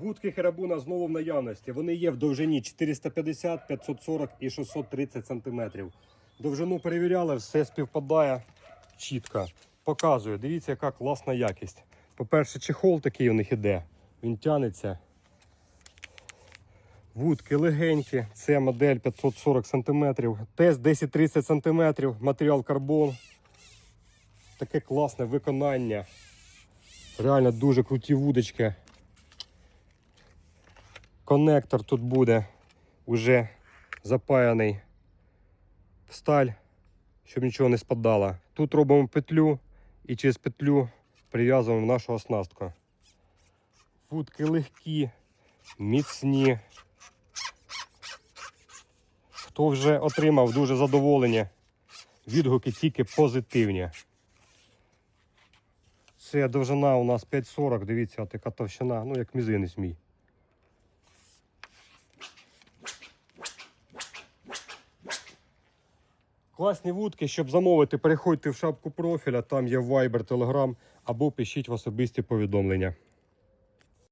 Вудки Херабуна знову в наявності. Вони є в довжині 450, 540 і 630 см. Довжину перевіряли, все співпадає чітко. Показую, дивіться, яка класна якість. По-перше, чехол такий у них іде. Він тянеться. Вудки легенькі, це модель 540 см, тест 10-30 см, матеріал карбон. Таке класне виконання. Реально дуже круті вудочки. Коннектор тут буде уже запаяний в сталь, щоб нічого не спадало. Тут робимо петлю і через петлю прив'язуємо нашу оснастку. Вудки легкі, міцні. Хто вже отримав дуже задоволення, відгуки тільки позитивні. Це довжина у нас 5,40, дивіться, от яка товщина, ну як мізинець мій. Класні вудки, щоб замовити, переходьте в шапку профіля, там є Viber, Telegram або пишіть в особисті повідомлення.